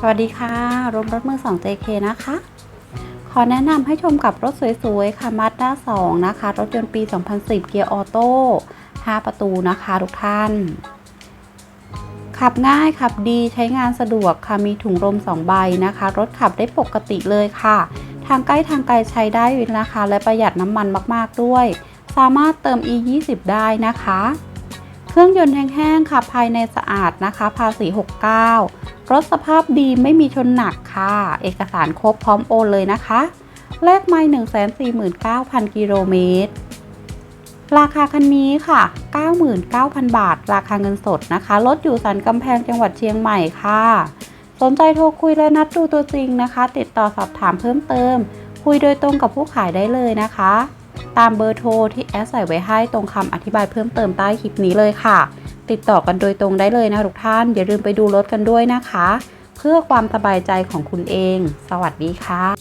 สวัสดีค่ะรถรถมือ2 JK นะคะ ขอแนะนำให้ชมกับรถสวยๆ ค่ะมาด้า2นะคะ รถยนต์ปี 2010 เกียร์ออโต้ 5 ประตูนะคะทุกท่าน ขับง่ายขับดีใช้งานสะดวกค่ะ มีถุงลม 2 ใบนะคะ รถขับได้ปกติเลยค่ะ ทางใกล้ทางไกลใช้ได้นะคะ และประหยัดน้ำมันมากๆด้วย สามารถเติม e 2 0ได้นะคะ เครื่องยนต์แห้งๆค่ะ ภายในสะอาดนะคะ ภาษี 69 รถสภาพดีไม่มีชนหนักค่ะ เอกสารครบพร้อมโอนเลยนะคะแลกไม่149,000 กิโลเมตร ราคาคันนี้ค่ะ 99,000 บาท ราคาเงินสดนะคะ รถอยู่สันกำแพงจังหวัดเชียงใหม่ค่ะ สนใจโทรคุยและนัดดูตัวจริงนะคะ ติดต่อสอบถามเพิ่มเติม คุยโดยตรงกับผู้ขายได้เลยนะคะ ตามเบอร์โทรที่แอดใส่ไว้ให้ตรงคำอธิบายเพิ่มเติมใต้คลิปนี้เลยค่ะ ติดต่อกันโดยตรงได้เลยนะทุกท่าน อย่าลืมไปดูรถกันด้วยนะคะ เพื่อความสบายใจของคุณเอง สวัสดีค่ะ